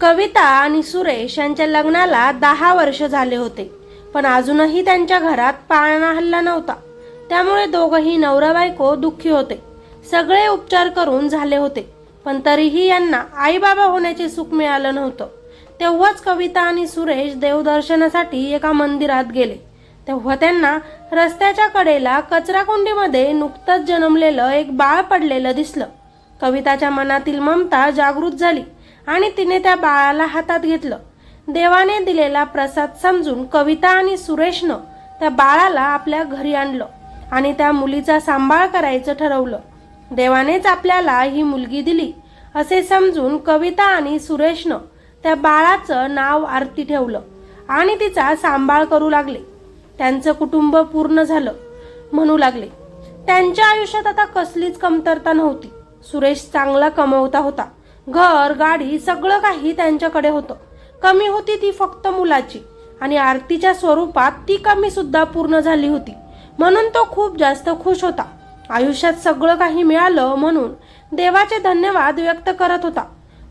कविता आणि सुरेश यांच्या लग्नाला दहा वर्ष झाले होते. पण अजूनही त्यांच्या घरात पाळणा हल्ला नव्हता. त्यामुळे दोघंही नवरा बायको दुःखी होते. सगळे उपचार करून झाले होते. पण तरीही यांना आई बाबा होण्याचे सुख मिळालं नव्हतं. तेव्हाच कविता आणि सुरेश देवदर्शनासाठी एका मंदिरात गेले. तेव्हा त्यांना रस्त्याच्या कडेला कचराकुंडीमध्ये नुकतंच जन्मलेलं एक बाळ पडलेलं दिसलं. कविताच्या मनातील ममता जागृत झाली. आणि तिने त्या बाळाला हातात घेतलं. देवाने दिलेला प्रसाद समजून कविता आणि सुरेशनं त्या बाळाला आपल्या घरी आणलं आणि त्या मुलीचा सांभाळ करायचं ठरवलं. देवानेच आपल्याला ही मुलगी दिली असे समजून कविता आणि सुरेशनं त्या बाळाचं नाव आरती ठेवलं आणि तिचा सांभाळ करू लागले. त्यांचं कुटुंब पूर्ण झालं म्हणू लागले. त्यांच्या आयुष्यात आता कसलीच कमतरता नव्हती. सुरेश चांगला कमवता होता. घर गाडी सगळं काही त्यांच्याकडे होतं. कमी होती ती फक्त मुलाची आणि आरतीच्या स्वरूपात ती कमी सुद्धा पूर्ण झाली होती. म्हणून तो खूप जास्त खुश होता. आयुष्यात सगळं काही मिळालं म्हणून देवाचे धन्यवाद व्यक्त करत होता.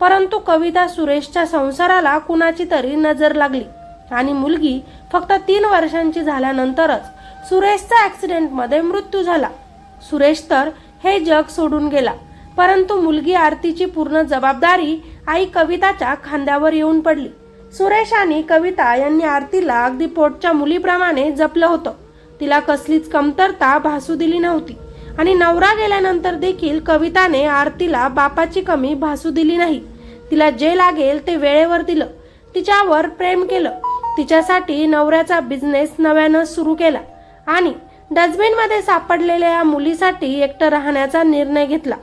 परंतु कविता सुरेशच्या संसाराला कुणाची तरी नजर लागली आणि मुलगी फक्त तीन वर्षांची झाल्यानंतरच सुरेशचा ऍक्सिडेंटमध्ये मृत्यू झाला. सुरेश तर हे जग सोडून गेला. परंतु मुलगी आरतीची पूर्ण जबाबदारी आई कविताच्या खांद्यावर येऊन पडली. सुरेश आणि कविता यांनी आरतीला अगदी पोटच्या मुलीप्रमाणे जपलं होतं. तिला कसलीच कमतरता भासू दिली नव्हती. आणि नवरा गेल्यानंतर देखील कविताने आरतीला बापाची कमी भासू दिली नाही. तिला जे लागेल ते वेळेवर दिलं. तिच्यावर प्रेम केलं. तिच्यासाठी नवऱ्याचा बिझनेस नव्यानं सुरू केला. आणि डस्टबिनमध्ये सापडलेल्या या मुलीसाठी एकटं राहण्याचा निर्णय घेतला.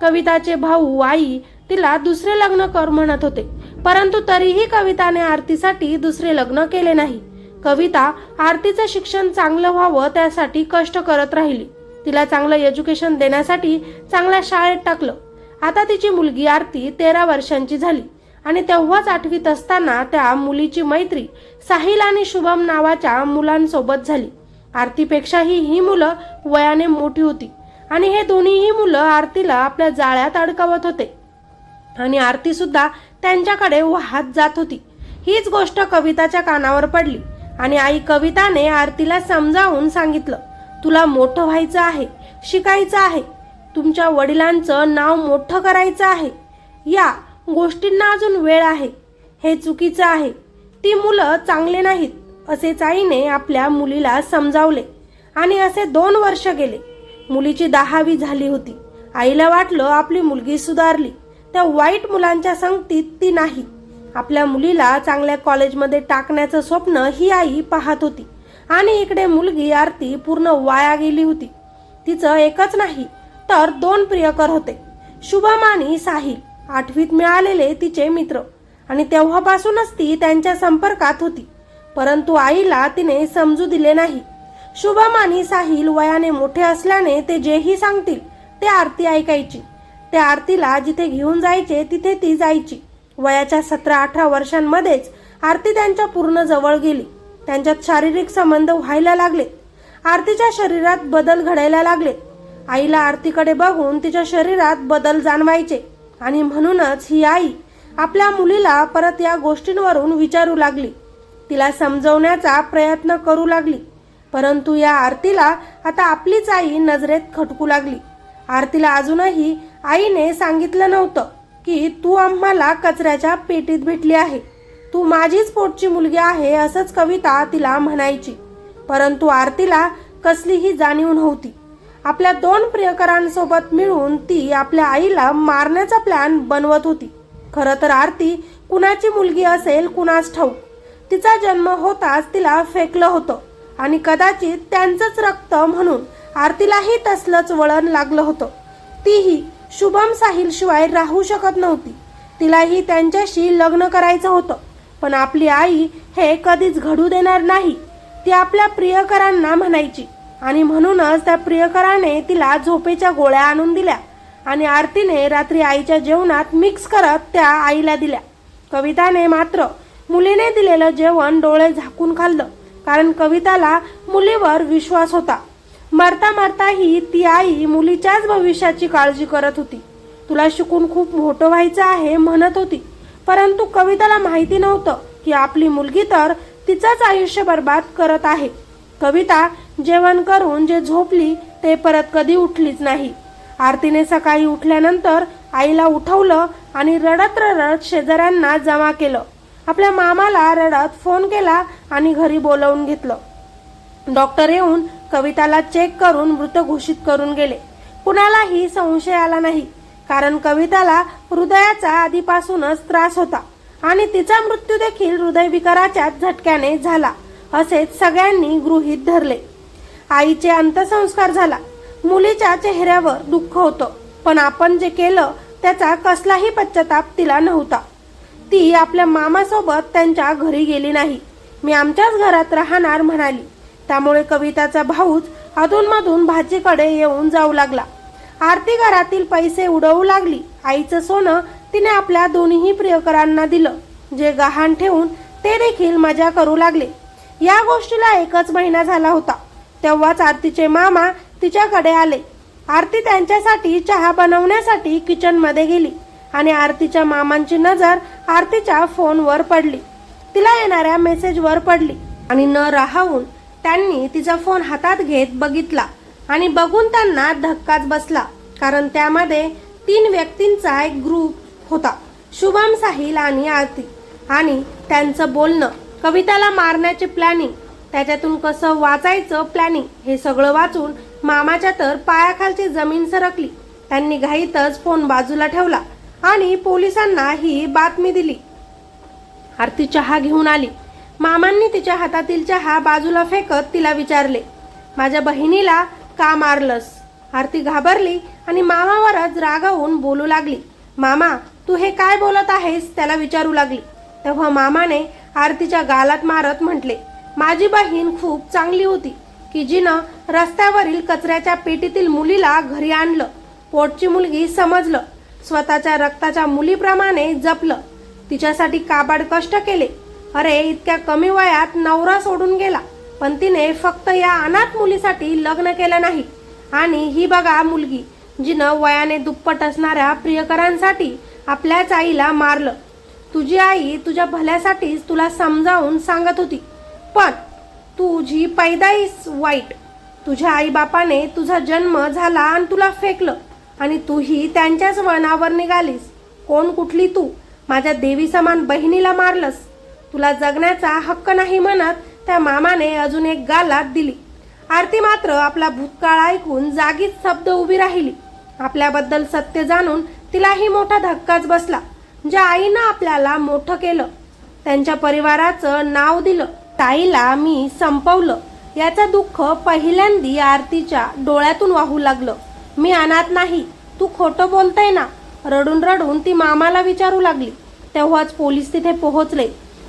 कविताचे भाऊ आई तिला दुसरे लग्न कर म्हणत होते. परंतु तरीही कविताने आरतीसाठी दुसरे लग्न केले नाही. कविता आरतीचं शिक्षण चांगलं व्हावं त्यासाठी कष्ट करत राहिली. तिला चांगलं एज्युकेशन देण्यासाठी चांगल्या शाळेत टाकलं. आता तिची मुलगी आरती तेरा वर्षांची झाली आणि तेव्हाच आठवीत असताना त्या मुलीची मैत्री साहिल आणि शुभम नावाच्या मुलांसोबत झाली. आरतीपेक्षाही ही मुलं वयाने मोठी होती. आणि हे दोन्हीही मुलं आरतीला आपल्या जाळ्यात अडकवत होते. आणि आरती सुद्धा त्यांच्याकडे वाहत जात होती. हीच गोष्ट कविताच्या कानावर पडली आणि आई कविताने आरतीला समजावून सांगितलं तुला मोठं व्हायचं आहे शिकायचं आहे तुमच्या वडिलांचं नाव मोठं करायचं आहे. या गोष्टींना अजून वेळ आहे. हे चुकीचं आहे. ती मुलं चांगले नाहीत असेच आईने आपल्या मुलीला समजावले. आणि असे दोन वर्ष गेले. मुलीची दहावी झाली होती. आईला वाटलं आपली मुलगी सुधारली. त्या वाईट मुलांच्या संगतीत ती नाही. आपल्या मुलीला चांगल्या कॉलेजमध्ये टाकण्याचं स्वप्न ही आई पाहत होती. आणि इकडे मुलगी आरती पूर्ण वाया गेली होती. तिचं एकच नाही तर दोन प्रियकर होते. शुभम आणि साहिल. आठवीत मिळालेले तिचे मित्र. आणि तेव्हापासूनच ती त्यांच्या संपर्कात होती. परंतु आईला तिने समजू दिले नाही. शुभम आणि साहिल वयाने मोठे असल्याने ते जेही सांगतील ते आरती ऐकायची. त्या आरतीला जिथे घेऊन जायचे तिथे ती जायची. वयाच्या सतरा अठरा वर्षांमध्येच आरती त्यांच्या पूर्ण जवळ गेली. त्यांच्यात शारीरिक संबंध व्हायला लागले. आरतीच्या शरीरात बदल घडायला लागले. आईला आरतीकडे बघून तिच्या शरीरात बदल जाणवायचे. आणि म्हणूनच ही आई आपल्या मुलीला परत या गोष्टींवरून विचारू लागली. तिला समजवण्याचा प्रयत्न करू लागली. परंतु या आरतीला आता आपलीच आई नजरेत खटकू लागली. आरतीला अजूनही आईने सांगितलं नव्हतं की तू आम्हाला कचऱ्याच्या पेटीत भेटली आहे. तू माझीच पोटची मुलगी आहे असंच कविता तिला म्हणायची. परंतु आरतीला कसलीही जाणीव नव्हती. आपल्या दोन प्रियकरांसोबत मिळून ती आपल्या आईला मारण्याचा प्लॅन बनवत होती. खरं तर आरती कुणाची मुलगी असेल कुणास ठाऊक. तिचा जन्म होताच तिला फेकलं होतं. आणि कदाचित त्यांचंच रक्त म्हणून आरतीलाही तसलंच वळण लागलं होतं. तीही शुभम साहिल शिवाय राहू शकत नव्हती. तिलाही त्यांच्याशी लग्न करायचं होतं. पण आपली आई हे कधीच घडू देणार नाही. ती आपल्या प्रियकरांना म्हणायची आणि म्हणूनच त्या प्रियकराने तिला झोपेच्या गोळ्या आणून दिल्या आणि आरतीने रात्री आईच्या जेवणात मिक्स करत त्या आईला दिल्या. कविताने मात्र मुलीने दिलेलं जेवण डोळे झाकून खाल्लं. कारण कविताला मुलीवर विश्वास होता. मरता मरताही ती आई मुलीच्याच भविष्याची काळजी करत होती. तुला शिकून खूप मोठं व्हायचं आहे म्हणत होती. परंतु कविताला माहिती नव्हतं की आपली मुलगी तर तिचंच आयुष्य बर्बाद करत आहे. कविता जेवण करून जे झोपली ते परत कधी उठलीच नाही. आरतीने सकाळी उठल्यानंतर आईला उठवलं आणि रडत रडत शेजाऱ्यांना जमा केलं. आपल्या मामाला रडत फोन केला आणि घरी बोलवून घेतलं. डॉक्टर येऊन कविताला चेक करून मृत घोषित करून गेले. कुणालाही संशय आला नाही कारण कविताला हृदयाचा आधीपासूनच त्रास होता आणि तिचा मृत्यू देखील हृदयविकाराच्या झटक्याने झाला असेच सगळ्यांनी गृहीत धरले. आईचे अंत्यसंस्कार झाला. मुलीच्या चेहऱ्यावर दुःख होतं पण आपण जे केलं त्याचा कसलाही पश्चाताप तिला नव्हता. ती आपल्या मामासोबत त्यांच्या घरी गेली नाही. मी आमच्याच घरात राहणार म्हणाली. त्यामुळे कविताचा भाऊच अधूनमधून भाजीकडे येऊन जाऊ लागला. आरती घरातील पैसे उडवू लागली. आईचं सोनं तिने आपल्या दोन्ही प्रियकरांना दिलं. जे गहाण ठेवून ते देखील मजा करू लागले. या गोष्टीला एकच महिना झाला होता. तेव्हाच आरतीचे मामा तिच्याकडे आले. आरती त्यांच्यासाठी चहा बनवण्यासाठी किचनमध्ये गेली. आणि आरतीच्या मामांची नजर आरतीच्या फोनवर पडली. तिला येणाऱ्या मेसेजवर पडली आणि न राहून त्यांनी तिचा फोन हातात घेत बघितला आणि बघून त्यांना धक्काच बसला कारण त्यामध्ये तीन व्यक्तींचा एक ग्रुप होता शुभम साहिल आणि आरती. आणि त्यांचं बोलणं कविताला मारण्याचे प्लॅनिंग त्याच्यातून कसं वाचायचं प्लॅनिंग हे सगळं वाचून मामाच्या तर पायाखालची जमीन सरकली. त्यांनी घाईतच फोन बाजूला ठेवला. आणि पोलिसांना ही बातमी दिली. आरती चहा घेऊन आली. मामांनी तिच्या हातातील चहा बाजूला फेकत तिला विचारले माझ्या बहिणीला का मारलंस? आरती घाबरली आणि मामावरच रागावून बोलू लागली. मामा तू हे काय बोलत आहेस? त्याला विचारू लागली. तेव्हा मामाने आरतीच्या गालात मारत म्हटले माझी बहीण खूप चांगली होती. की जिनं रस्त्यावरील कचऱ्याच्या पेटीतील मुलीला घरी आणलं. पोटची मुलगी समजलं. स्वतःच्या रक्ताच्या मुलीप्रमाणे जपलं. तिच्यासाठी काबाड कष्ट केले. अरे इतक्या कमी वयात नवरा सोडून गेला. पण तिने फक्त या अनाथ मुलीसाठी लग्न केलं नाही. आणि ही बघा मुलगी जिनं वयाने दुप्पट असणाऱ्या प्रियकरांसाठी आपल्याच आईला मारलं. तुझी आई तुझ्या भल्यासाठीच तुला समजावून सांगत होती. पण तुझी पैदाईस वाईट तुझ्या आईबापाने तुझा जन्म झाला आणि तुला फेकलं. आणि तूही त्यांच्याच वळणावर निघालीस. कोण कुठली तू? माझ्या देवी समान बहिणीला मारलंस. तुला जगण्याचा हक्क नाही म्हणत त्या मामाने अजून एक गालात दिली. आरती मात्र आपला भूतकाळ ऐकून जागीच शब्द उभी राहिली. आपल्याबद्दल सत्य जाणून तिलाही मोठा धक्काच बसला. ज्या आईनं आपल्याला मोठं केलं त्यांच्या परिवाराचं नाव दिलं ताईला मी संपवलं. याचं दुःख पहिल्यांदी आरतीच्या डोळ्यातून वाहू लागलं. मी अनाथ नाही. तू खोटं बोलतय ना. रडून रडून ती मामाला विचारू लागली. तेव्हाच पोलीस तिथे पोहोचले.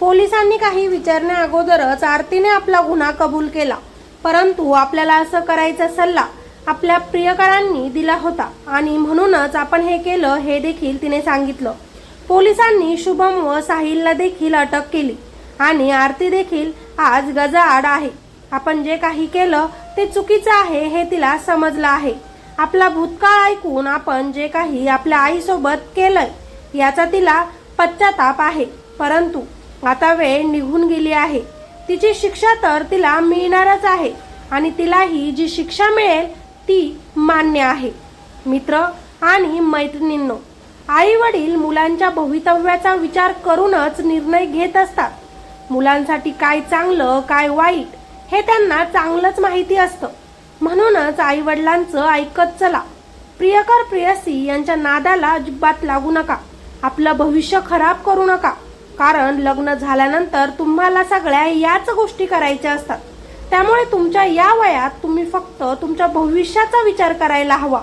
पोलिसांनी काही विचारण्या अगोदरच आरतीने आपला गुन्हा कबूल केला. परंतु आपल्याला असं करायचा सल्ला आपल्या प्रियकरांनी दिला होता आणि म्हणूनच आपण हे केलं हे देखील तिने सांगितलं. पोलिसांनी शुभम व साहिलला देखील अटक केली आणि आरती देखील आज गजाआड आहे. आपण जे काही केलं ते चुकीचं आहे हे तिला समजलं आहे. आपला भूतकाळ ऐकून आपण जे काही आपल्या आईसोबत केलंय याचा तिला पश्चाताप आहे. परंतु आता वेळ निघून गेली आहे. तिची शिक्षा तर तिला मिळणारच आहे आणि तिलाही जी शिक्षा मिळेल ती मान्य आहे. मित्र आणि मैत्रिणींनो आई वडील मुलांच्या भवितव्याचा विचार करूनच निर्णय घेत असतात. मुलांसाठी काय चांगलं काय वाईट हे त्यांना चांगलंच माहिती असतं. म्हणूनच आई वडिलांचं ऐकत चला. प्रियकर प्रियसी यांच्या नादाला अजिबात लागू नका. आपलं भविष्य खराब करू नका. कारण लग्न झाल्यानंतर तुम्हाला सगळ्या याच गोष्टी करायच्या असतात. त्यामुळे तुमच्या या वयात तुम्ही फक्त तुमच्या भविष्याचा विचार करायला हवा.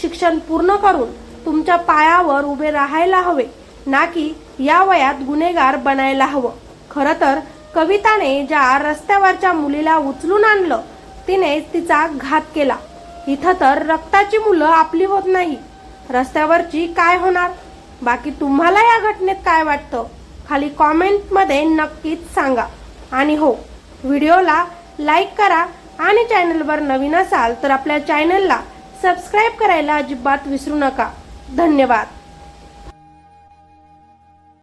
शिक्षण पूर्ण करून तुमच्या पायावर उभे राहायला हवे. ना की या वयात गुन्हेगार बनायला हवं. खरं तर कविताने ज्या रस्त्यावरच्या मुलीला उचलून आणलं तिने तिचा घात केला. इथं तर रक्ताची मुलं आपली होत नाही. रस्त्यावरची काय होणार? बाकी तुम्हाला या घटनेत काय वाटतं? खाली कॉमेंटमध्ये नक्कीच सांगा. आणि हो व्हिडिओला लाईक करा आणि चॅनलवर नवीन असाल तर आपल्या चॅनलला सबस्क्राईब करायला अजिबात विसरू नका. धन्यवाद.